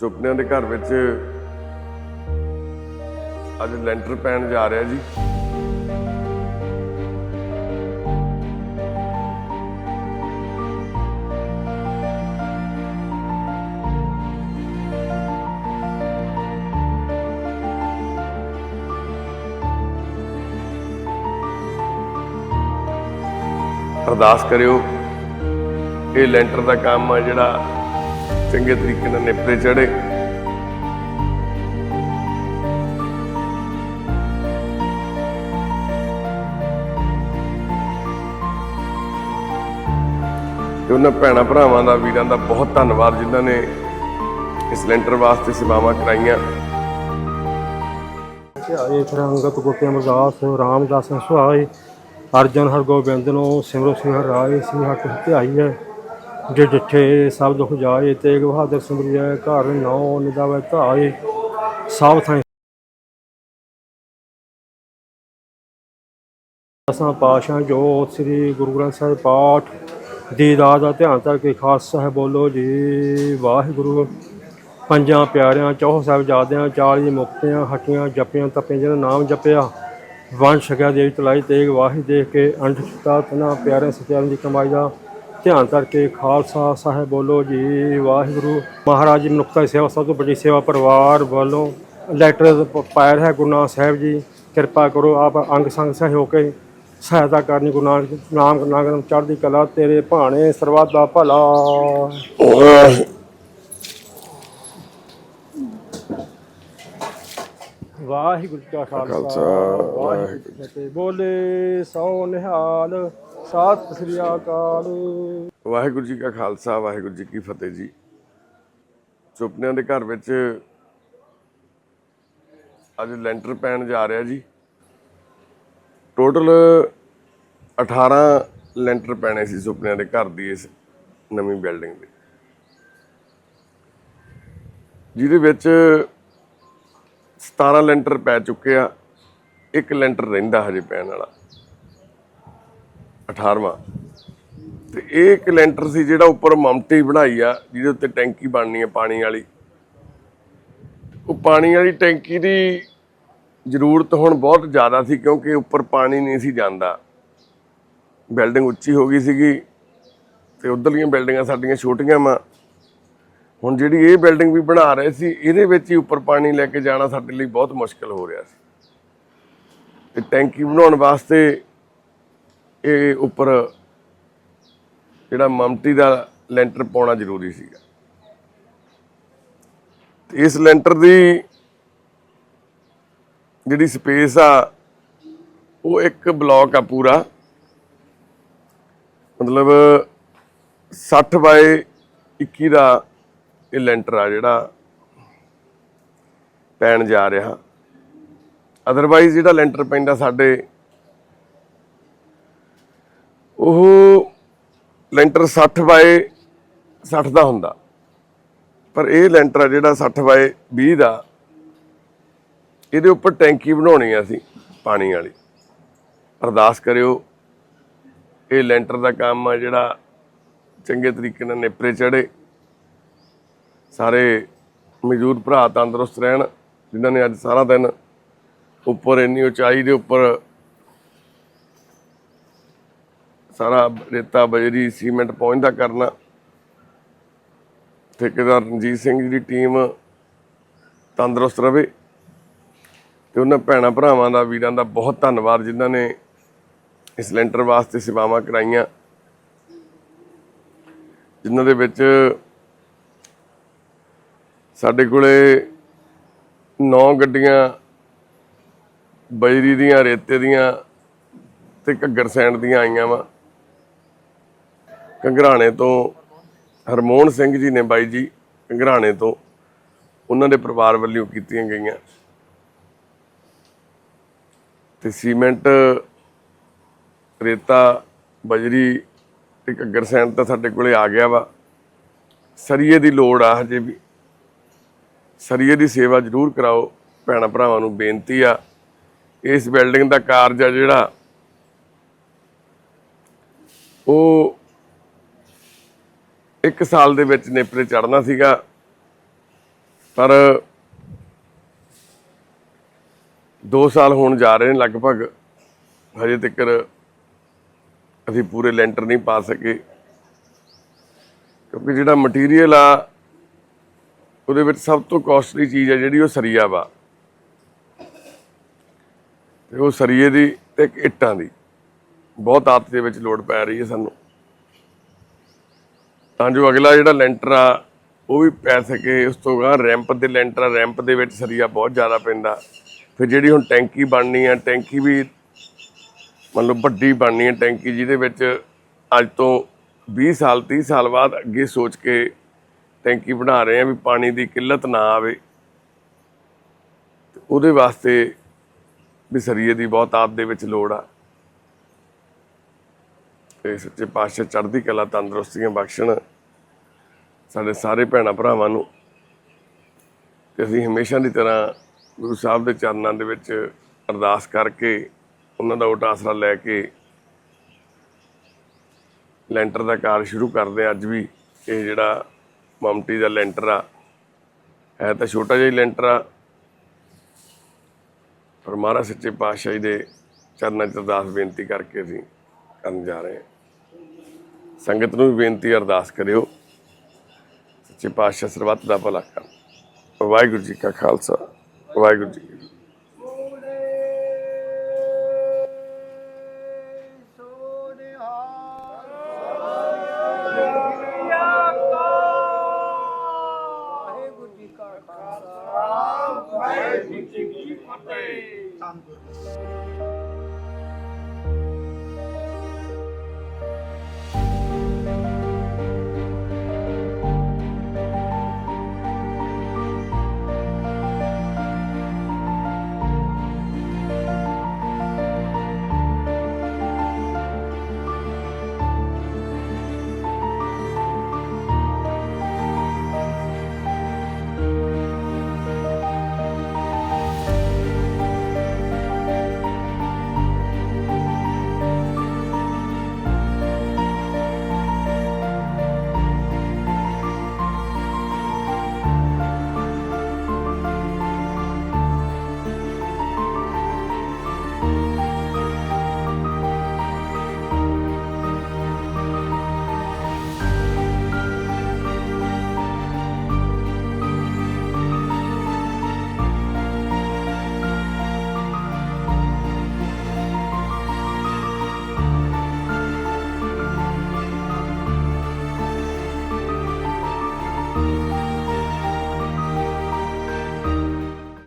ਸੁਪਨਿਆਂ ਦੇ ਘਰ ਵਿੱਚ ਅੱਜ ਲੈਂਟਰ ਪੈਣ ਜਾ ਰਿਹਾ ਜੀ। ਅਰਦਾਸ ਕਰਿਓ ਇਹ ਲੈਂਟਰ ਦਾ ਕੰਮ ਆ ਜਿਹੜਾ ਚੰਗੇ ਤਰੀਕੇ ਨਾਲ ਨਿਪਰੇ ਚੜੇ ਤੇ ਉਹਨਾਂ ਭੈਣਾਂ ਭਰਾਵਾਂ ਦਾ, ਵੀਰਾਂ ਦਾ ਬਹੁਤ ਧੰਨਵਾਦ ਜਿਨ੍ਹਾਂ ਨੇ ਇਸ ਲੈਂਟਰ ਵਾਸਤੇ ਸੇਵਾਵਾਂ ਕਰਾਈਆਂ। ਧਿਆਏ ਫਿਰ ਅੰਗਤ ਗੋਪਿਆਂ ਮਰਦਾਸ, ਰਾਮਦਾਸ ਸੁਹਾਏ ਅਰਜਨ ਹਰਗੋਬਿੰਦ ਨੂੰ, ਸਿਮਰੋ ਸਿਮਰ ਰਾਏ ਸੀ ਹੱਕ ਧਿਆਈ ਹੈ। ਜੇ ਡਿਠੇ ਸਭ ਦੁਖ ਜਾਏ ਤੇਗ ਬਹਾਦਰ ਸਿਮਰਿਐ ਘਰ ਨੌ ਨਿਦਾਵੇ ਧਾਏ, ਸਭ ਥਾਂ ਅਸਾਂ ਪਾਸ਼ਾ ਜੋ ਸ੍ਰੀ ਗੁਰੂ ਗ੍ਰੰਥ ਸਾਹਿਬ ਪਾਠ ਦੀਦਾਰ ਦਾ ਧਿਆਨ ਕਰਕੇ ਖਾਲਸਾ ਸਾਹਿਬ ਬੋਲੋ ਜੀ, ਵਾਹਿਗੁਰੂ। ਪੰਜਾਂ ਪਿਆਰਿਆਂ, ਚੌਹ ਸਾਹਿਬਜ਼ਾਦਿਆਂ 40 ਮੁਕਤਿਆਂ, ਹਟੀਆਂ ਜਪਿਆਂ, ਤਪਿਆਂ, ਜਿਹਨਾਂ ਨਾਮ ਜਪਿਆ ਵੰਡ ਛਕਿਆ ਦੇਵ ਤਲਾਈ ਤੇਗ ਵਾਹਿ ਦੇਖ ਕੇ ਅੰਠ ਛੁੱਟਾ, ਤਨਾ ਪਿਆਰਿਆਂ ਸਤਿਆਰਾਂ ਦੀ ਕਮਾਈ ਦਾ ਧਿਆਨ ਕਰਕੇ ਖਾਲਸਾ ਸਾਹਿਬ ਬੋਲੋ ਜੀ ਵਾਹਿਗੁਰੂ। ਮਹਾਰਾਜ ਜੀ ਮਨੁੱਖਤਾ ਦੀ ਸੇਵਾ ਸਭ ਤੋਂ ਵੱਡੀ ਸੇਵਾ ਪਰਿਵਾਰ ਵੱਲੋਂ ਲੈਟਰ ਪਾਇਆ ਹੈ ਗੁਰੂ ਨਾਨਕ ਸਾਹਿਬ ਜੀ। ਕਿਰਪਾ ਕਰੋ ਆਪ ਅੰਗ ਸੰਗ ਸਹਿ ਕੇ ਸਹਾਇਤਾ ਕਰਨੀ ਗੁਰੂ ਨਾਨਕ ਨਾਮ ਨਾਮ ਚੜ੍ਹਦੀ ਕਲਾ ਤੇਰੇ ਭਾਣੇ ਸਰਬੱਤ ਦਾ ਭਲਾ। ਵਾਹਿਗੁਰੂ ਜੀ ਕਾ ਖਾਲਸਾ ਵਾਹਿਗੁਰੂ ਜੀ ਕੀ ਫਤਿਹ। ਬੋਲੇ ਸੋ ਨਿਹਾਲ ਸਤਿ ਸ੍ਰੀ ਅਕਾਲ। ਵਾਹਿਗੁਰੂ ਜੀ ਕਾ ਖਾਲਸਾ, ਵਾਹਿਗੁਰੂ ਜੀ ਕੀ ਫਤਿਹ ਜੀ। ਸੁਪਨਿਆਂ ਦੇ ਘਰ ਵਿੱਚ ਅੱਜ ਲੈਂਟਰ ਪੈਣ ਜਾ ਰਿਹਾ ਜੀ। ਟੋਟਲ 18 ਲੈਂਟਰ ਪੈਣੇ ਸੀ ਸੁਪਨਿਆਂ ਦੇ ਘਰ ਦੀ ਇਸ ਨਵੀਂ ਬਿਲਡਿੰਗ ਦੇ। ਜਿਹਦੇ ਵਿੱਚ 17 ਲੈਂਟਰ ਪੈ ਚੁੱਕੇ ਆ, ਇੱਕ ਲੈਂਟਰ ਰਹਿੰਦਾ ਹਜੇ ਪੈਣ ਵਾਲਾ। 18ਵਾਂ ਤੇ ਇਹ ਇੱਕ ਲੈਂਟਰ ਸੀ ਜਿਹੜਾ ਉੱਪਰ ਮਮਟੀ ਬਣਾਈ ਆ, ਜਿਹਦੇ ਉੱਤੇ ਟੈਂਕੀ ਬਣਨੀ ਆ ਪਾਣੀ ਵਾਲੀ। ਉਹ ਪਾਣੀ ਵਾਲੀ ਟੈਂਕੀ ਦੀ ਜ਼ਰੂਰਤ ਹੁਣ ਬਹੁਤ ਜ਼ਿਆਦਾ ਸੀ ਕਿਉਂਕਿ ਉੱਪਰ ਪਾਣੀ ਨਹੀਂ ਸੀ ਜਾਂਦਾ। ਬਿਲਡਿੰਗ ਉੱਚੀ ਹੋ ਗਈ ਸੀਗੀ ਤੇ ਉਧਰਲੀਆਂ ਬਿਲਡਿੰਗਾਂ ਸਾਡੀਆਂ ਛੋਟੀਆਂ ਵਾ। ਹੁਣ ਜਿਹੜੀ ਇਹ ਬਿਲਡਿੰਗ ਵੀ ਬਣਾ ਰਹੇ ਸੀ, ਇਹਦੇ ਵਿੱਚ ਹੀ ਉੱਪਰ ਪਾਣੀ ਲੈ ਕੇ ਜਾਣਾ ਸਾਡੇ ਲਈ ਬਹੁਤ ਮੁਸ਼ਕਲ ਹੋ ਰਿਹਾ ਸੀ। ਤੇ ਟੈਂਕੀ ਬਣਾਉਣ ਵਾਸਤੇ ਇਹ ਉੱਪਰ ਜਿਹੜਾ ਮਮਟੀ ਦਾ ਲੈਂਟਰ ਪਾਉਣਾ ਜ਼ਰੂਰੀ ਸੀਗਾ। ਤੇ ਇਸ ਲੈਂਟਰ ਦੀ ਜਿਹੜੀ ਸਪੇਸ ਆ, ਉਹ ਇੱਕ ਬਲੌਕ ਆ ਪੂਰਾ। ਮਤਲਬ 60 ਬਾਏ 21 ਦਾ ਇਹ ਲੈਂਟਰ ਆ ਜਿਹੜਾ ਪੈਣ ਜਾ ਰਿਹਾ। ਅਦਰਵਾਈਜ਼ ਜਿਹੜਾ ਲੈਂਟਰ ਪੈਂਦਾ ਸਾਡੇ ਉਹ ਲੈਂਟਰ 60 ਬਾਏ 60 ਦਾ ਹੁੰਦਾ। ਪਰ ਇਹ ਲੈਂਟਰ ਆ ਜਿਹੜਾ 60 ਬਾਏ 20 ਦਾ, ਇਹਦੇ ਉੱਪਰ ਟੈਂਕੀ ਬਣਾਉਣੀ ਆ ਅਸੀਂ ਪਾਣੀ ਵਾਲੀ। ਅਰਦਾਸ ਕਰਿਓ, ਇਹ ਲੈਂਟਰ ਦਾ ਕੰਮ ਆ ਜਿਹੜਾ ਚੰਗੇ ਤਰੀਕੇ ਨਾਲ ਨੇਪਰੇ ਚੜੇ ਸਾਰੇ ਮਜ਼ਦੂਰ ਭਰਾ ਤੰਦਰੁਸਤ ਰਹਿਣ, ਜਿਨ੍ਹਾਂ ਨੇ ਅੱਜ ਸਾਰਾ ਦਿਨ ਉੱਪਰ ਇੰਨੀ ਉਚਾਈ ਦੇ ਉੱਪਰ ਸਾਰਾ ਰੇਤਾ, ਬਜਰੀ, ਸੀਮੈਂਟ ਪਹੁੰਚਦਾ ਕਰਨਾ। ਠੇਕੇਦਾਰ ਰਣਜੀਤ ਸਿੰਘ ਜੀ ਦੀ ਟੀਮ ਤੰਦਰੁਸਤ ਰਵੇ ਤੇ ਉਹਨਾਂ ਭੈਣਾਂ ਭਰਾਵਾਂ ਦਾ, ਵੀਰਾਂ ਦਾ ਬਹੁਤ ਧੰਨਵਾਦ ਜਿਨ੍ਹਾਂ ਨੇ ਇਸ ਲੈਂਟਰ ਵਾਸਤੇ ਸੇਵਾਵਾਂ ਕਰਾਈਆਂ। ਜਿਨ੍ਹਾਂ ਦੇ ਵਿੱਚ ਸਾਡੇ ਕੋਲੇ 9 ਗੱਡੀਆਂ, ਬਜਰੀ ਦੀਆਂ, ਰੇਤੇ ਦੀਆਂ ਤੇ ਘੱਗਰ ਸੈਂਡ ਦੀਆਂ ਆਈਆਂ ਵਾ। ਕੰਗਰਾਣੇ ਤੋਂ ਹਰਮੋਹਨ ਸਿੰਘ ਜੀ ਨੇ ਬਾਈ ਜੀ ਕੰਗਰਾਣੇ ਤੋਂ ਉਹਨਾਂ ਦੇ ਪਰਿਵਾਰ ਵੱਲੋਂ ਕੀਤੀਆਂ ਗਈਆਂ। ਤੇ ਸੀਮੈਂਟ, ਰੇਤਾ, ਬਜਰੀ ਤੇ ਘੱਗਰ ਸੈਂਡ ਤਾਂ ਸਾਡੇ ਕੋਲੇ ਆ ਗਿਆ ਵਾ। ਸਰੀਏ ਦੀ ਲੋੜ ਆ ਹਜੇ ਵੀ। ਸਰੀਏ ਦੀ ਸੇਵਾ ਜ਼ਰੂਰ ਕਰਾਓ, ਭੈਣਾਂ ਭਰਾਵਾਂ ਨੂੰ ਬੇਨਤੀ ਆ। ਇਸ ਬਿਲਡਿੰਗ ਦਾ ਕਾਰਜ ਆ ਜਿਹੜਾ, ਉਹ ਇੱਕ ਸਾਲ ਦੇ ਵਿੱਚ ਨੇਪਰੇ ਚੜਨਾ ਸੀਗਾ। ਪਰ 2 ਸਾਲ ਹੋਣ ਜਾ ਰਹੇ ਨੇ ਲਗਭਗ। ਹਜੇ ਤੱਕ ਅਸੀਂ ਪੂਰੇ ਲੈਂਟਰ ਨਹੀਂ ਪਾ ਸਕੇ। ਕਿਉਂਕਿ ਜਿਹੜਾ ਮਟੀਰੀਅਲ ਆ, ਉਹਦੇ ਵਿੱਚ ਸਭ ਤੋਂ ਕਾਸਟਲੀ ਚੀਜ਼ ਹੈ ਜਿਹੜੀ ਉਹ ਸਰੀਆ ਵਾ। ਤੇ ਉਹ ਸਰੀਏ ਦੀ ਤੇ ਇੱਕ ਇੱਟਾਂ ਦੀ। ਬਹੁਤ ਆਤ ਦੇ ਵਿੱਚ ਲੋਡ ਪੈ ਰਹੀ ਹੈ ਸਾਨੂੰ। ਤਾਂ ਜੋ ਅਗਲਾ ਜਿਹੜਾ ਲੈਂਟਰ ਆ, ਉਹ ਵੀ ਪੈ ਸਕੇ। ਉਸ ਤੋਂ ਬਾਅਦ ਰੈਂਪ ਦੇ ਲੈਂਟਰ ਆ, ਰੈਂਪ ਦੇ ਵਿੱਚ ਸਰੀਆ ਬਹੁਤ ਜ਼ਿਆਦਾ ਪੈਂਦਾ। ਫਿਰ ਜਿਹੜੀ ਹੁਣ ਟੈਂਕੀ ਬਣਨੀ ਆ, ਟੈਂਕੀ ਵੀ ਮਤਲਬ ਵੱਡੀ ਬਣਨੀ ਹੈ ਟੈਂਕੀ, ਜਿਹਦੇ ਵਿੱਚ ਅੱਜ ਤੋਂ 20 ਸਾਲ 30 ਸਾਲ ਬਾਅਦ ਅੱਗੇ ਸੋਚ ਕੇ ਟੈਂਕੀ ਬਣਾ ਰਹੇ ਆ ਵੀ ਪਾਣੀ ਦੀ ਕਿੱਲਤ ਨਾ ਆਵੇ। ਤੇ ਉਹਦੇ ਵਾਸਤੇ ਵੀ ਸਰੀਏ ਦੀ ਬਹੁਤ ਆਪ ਦੇ ਵਿੱਚ ਲੋੜ ਆ। ਤੇ ਸੱਚੇ ਪਾਤਸ਼ਾਹ ਚੜ੍ਹਦੀ ਕਲਾ ਤੰਦਰੁਸਤੀਆਂ ਬਖਸ਼ਣ ਸਾਡੇ ਸਾਰੇ ਭੈਣਾਂ ਭਰਾਵਾਂ ਨੂੰ। ਤੇ ਅਸੀਂ ਹਮੇਸ਼ਾ ਦੀ ਤਰ੍ਹਾਂ ਗੁਰੂ ਸਾਹਿਬ ਦੇ ਚਰਨਾਂ ਦੇ ਵਿੱਚ ਅਰਦਾਸ ਕਰਕੇ ਉਹਨਾਂ ਦਾ ਓਟ ਆਸਰਾ ਲੈ ਕੇ ਲੈਂਟਰ ਦਾ ਕਾਰਜ ਸ਼ੁਰੂ ਕਰਦੇ ਹਾਂ। ਅੱਜ ਵੀ ਇਹ ਜਿਹੜਾ ਮਮਟੀ ਦਾ ਲੈਂਟਰ ਆ ਹੈ ਤਾਂ ਛੋਟਾ ਜਿਹਾ ਹੀ ਲੈਂਟਰ ਆ। ਪਰ ਮਹਾਰਾਜ ਸੱਚੇ ਪਾਤਸ਼ਾਹ ਜੀ ਦੇ ਚਰਨਾਂ 'ਚ ਅਰਦਾਸ ਬੇਨਤੀ ਕਰਕੇ ਅਸੀਂ ਕਰਨ ਜਾ ਰਹੇ ਹਾਂ। ਸੰਗਤ ਨੂੰ ਵੀ ਬੇਨਤੀ ਅਰਦਾਸ ਕਰਿਓ। ਸੱਚੇ ਪਾਤਸ਼ਾਹ ਸਰਬੱਤ ਦਾ ਭਲਾ ਕਰ। ਵਾਹਿਗੁਰੂ ਜੀ ਕਾ ਖਾਲਸਾ, ਵਾਹਿਗੁਰੂ ਜੀ ਵਾਹਿਗੁਰੂ ਜੀ ਕੀ ਫਤਿਹ।